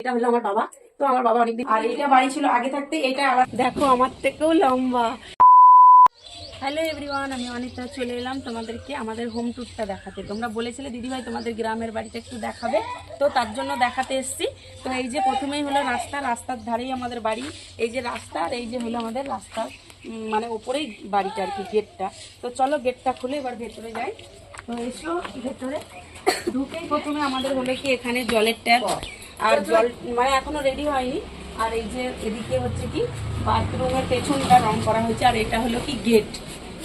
এটা হলো আমার বাবা। তো আমার বাবা অনেকদিন আর এটা বাড়ি ছিল আগে থাকতে এটা দেখো আমার থেকেও লম্বা। হ্যালো এভরিওয়ান আমি অনেকটা চলে এলাম তোমাদেরকে আমাদের হোম ট্যুরটা দেখাতে। তোমরা বলেছিলে দিদিভাই তোমাদের গ্রামের বাড়িটা একটু দেখাবে। তো তার জন্য দেখাতে এসেছি। তো এই যে প্রথমেই হলো রাস্তা রাস্তার ধারেই আমাদের বাড়ি। এই যে রাস্তা আর এই যে হলো আমাদের রাস্তার উম, মানে ওপরেই বাড়িটা আর কি গেটটা। তো চলো গেটটা খুলে এবার ভেতরে যাই। তো এসো ভেতরে। ঢুকেই প্রথমে আমাদের হলো কি এখানে জলের ট্যাপ আর জল মানে এখনও রেডি হয়নি। আর এই যে এদিকে হচ্ছে কি বাথরুমের পেছনটা রং করা হয়েছে, আর এটা হলো কি গেট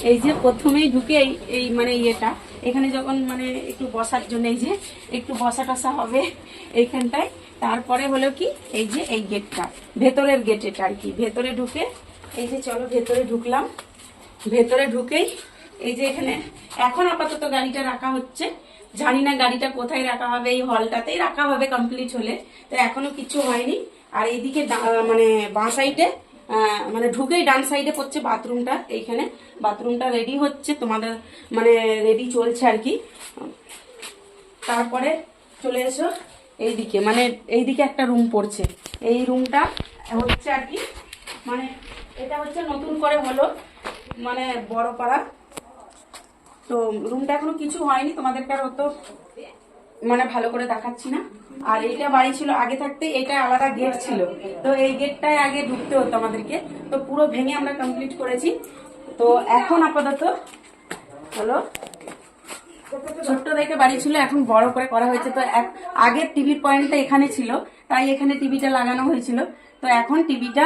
এই যে প্রথমেই ঢুকে এই মানে ইয়েটা। এখানে যখন মানে একটু বসার জন্য এই যে একটু বসা টসা হবে এইখানটায়, তারপরে হলো কি, এই যে এই গেটটা ভেতরের গেট এটা আর কি। ভেতরে ঢুকে, এই যে চলো ভেতরে ঢুকলাম। ভেতরে ঢুকেই এই যে এখানে এখন আপাতত গাড়িটা রাখা হচ্ছে। জানি না গাড়িটা কোথায় রাখা হবে, এই হলটাতেই রাখা হবে কমপ্লিট হলে। তো এখনও কিছু হয়নি। আর এইদিকে মানে বাঁ সাইডে মানে ঢুকেই ডান সাইডে পড়ছে বাথরুমটা এইখানে বাথরুমটা রেডি হচ্ছে, তোমাদের মানে রেডি চলছে আর কি। তারপরে চলে এসো এইদিকে মানে এইদিকে একটা রুম পড়ছে। এই রুমটা হচ্ছে আর কি মানে এটা হচ্ছে নতুন করে হলো মানে বড় পাড়া তো রুমটা এখনও কিছু হয়নি, তোমাদেরকে আর অত মানে ভালো করে দেখাচ্ছি না। আর এইটা বাড়ি ছিল, আগে থাকতে এটা আলাদা গেট ছিল। তো এই গেটটায় আগে ঢুকতে হতো আমাদেরকে। তো পুরো ভেঙে আমরা কমপ্লিট করেছি। তো এখন আপাতত হলো ছোট্ট দেখে বাড়ি ছিল, এখন বড় করে করা হয়েছে। তো আগের টিভির পয়েন্টটা এখানে ছিল, তাই এখানে টিভিটা লাগানো হয়েছিল। তো এখন টিভিটা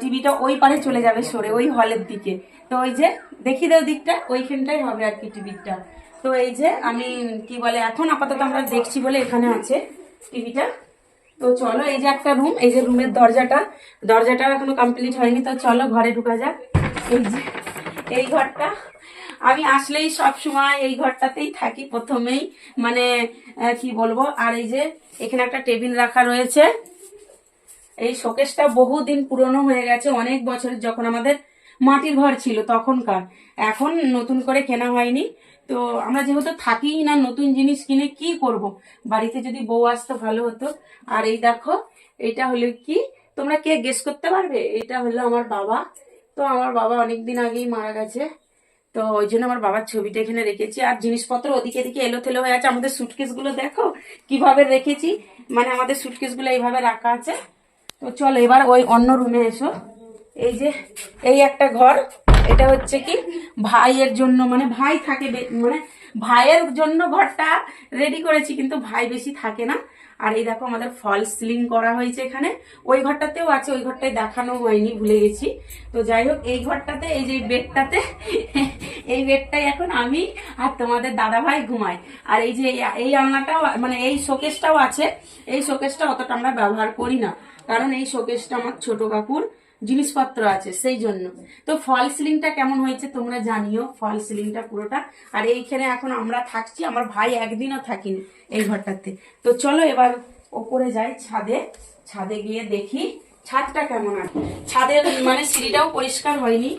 টিভিটা ওই পারে চলে যাবে সরে, ওই হলের দিকে। তো ওই যে দেখি দাও দিকটা, ওইখানটাই হবে আর কি টিভিটা। তো এই যে আমি, কি বলে, এখন আপাতত আমরা দেখছি বলে এখানে আছে টিভিটা। তো চলো, এই যে একটা রুম এই যে রুমের দরজাটা। দরজাটা এখনও কমপ্লিট হয়নি, তো চলো ঘরে ঢুকা যাক। এই যে, এই ঘরটা। আমি আসলেই সব সময় এই ঘরটাতেই থাকি প্রথমেই। মানে কি বলব, আর এই যে এখানে একটা টেবিল রাখা রয়েছে। এই শোকেসটা বহুদিন পুরনো হয়ে গেছে, অনেক বছরের যখন আমাদের মাটির ঘর ছিল তখনকার। এখন নতুন করে কেনা হয়নি। তো আমরা যেহেতু থাকি না নতুন জিনিস কিনে কি করব? বাড়িতে যদি বউ আসতো ভালো হতো। আর এই দেখো, এটা হলো কি? তোমরা কে গেস করতে পারবে? এটা হলো আমার বাবা। তো আমার বাবা অনেকদিন আগেই মারা গেছে। তো ওই জন্য আমার বাবার ছবিটা এখানে রেখেছি। আর জিনিসপত্র ওদিকে এদিকে এলো থেলো হয়ে আছে। আমাদের সুটকেসগুলো দেখো, কীভাবে রেখেছি? মানে আমাদের সুটকেসগুলো এইভাবে রাখা আছে। তো চলো, এবার ওই অন্য রুমে এসো। এই যে, এই একটা ঘর, এটা হচ্ছে কি ভাইয়ের জন্য মানে ভাই থাকে মানে ভাইয়ের জন্য ঘরটা রেডি করেছি, কিন্তু ভাই বেশি থাকে না। আর এই দেখো, আমাদের ফল সিলিং করা হয়েছে এখানে। ওই ঘরটাতেও আছে, ওই ঘরটায় দেখানো হয়নি, ভুলে গেছি। তো যাই হোক, এই ঘরটাতে, এই যে বেডটাতে এই বেডটাই এখন আমি আর তোমাদের দাদা ভাই ঘুমাই আর এই যে এই- আলনাটাও মানে এই শোকেসটাও আছে, এই শোকেসটা অতটা আমরা ব্যবহার করি না। কারণ এই শোকেসটা আমার ছোট কাকুর জিনিসপত্র আছে, সেই জন্য। তো ফল সিলিংটা কেমন হয়েছে তোমরা জানিও ফল সিলিংটা পুরোটা। আর এইখানে এখন আমরা থাকছি, আমার ভাই একদিনও থাকিনি এই ঘরটাতে। তো চলো এবার ওপরে যাই ছাদে ছাদে গিয়ে দেখি ছাদটা কেমন আছে। ছাদের মানে সিঁড়িটাও পরিষ্কার হয়নি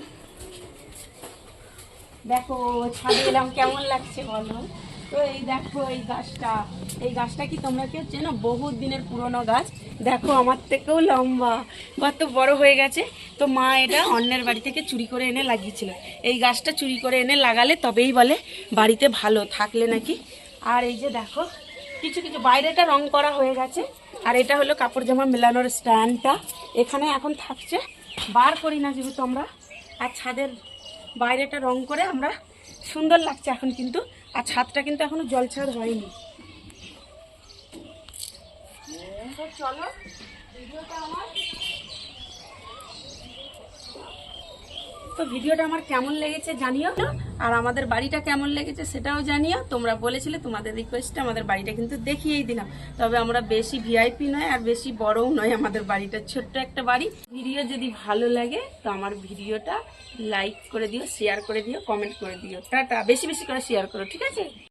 দেখো, ছাদে এলাম, কেমন লাগছে বলো? তো এই দেখো, এই গাছটা এই গাছটা কি তোমরা কেউ চেনো? বহুত দিনের পুরনো গাছ। দেখো, আমার থেকেও লম্বা, কত বড় হয়ে গেছে। তো মা এটা অন্যের বাড়ি থেকে চুরি করে এনে লাগিয়েছিল। এই গাছটা চুরি করে এনে লাগালে তবেই বলে বাড়িতে ভালো থাকলে নাকি। আর এই যে দেখো, কিছু কিছু, বাইরেটা রং করা হয়ে গেছে। আর এটা হলো কাপড় জামা মেলানোর স্ট্যান্ডটা। এখানে এখন থাকছে। বার করি না যেহেতু আমরা। আর ছাদের বাইরেটা রং করে আমরা সুন্দর লাগছে এখন কিন্তু। আর ছাদটা কিন্তু এখনও জল ছাদ হয়নি। তো চলো ভিডিওটা আমার। তো ভিডিওটা আমার কেমন লেগেছে জানিও আর আমাদের বাড়িটা কেমন লেগেছে সেটাও জানিও। তোমরা বলেছিলে তোমাদের রিকোয়েস্টে আমাদের বাড়িটা কিন্তু দেখিয়েই দিলাম। তবে আমরা বেশি ভিআইপি নয় আর বেশি বড়ও নয় আমাদের বাড়িটা, ছোট্ট একটা বাড়ি। ভিডিও যদি ভালো লাগে তো আমার ভিডিওটা লাইক করে দিও শেয়ার করে দিও কমেন্ট করে দিও। টাটা, বেশি বেশি করে শেয়ার করো, ঠিক আছে?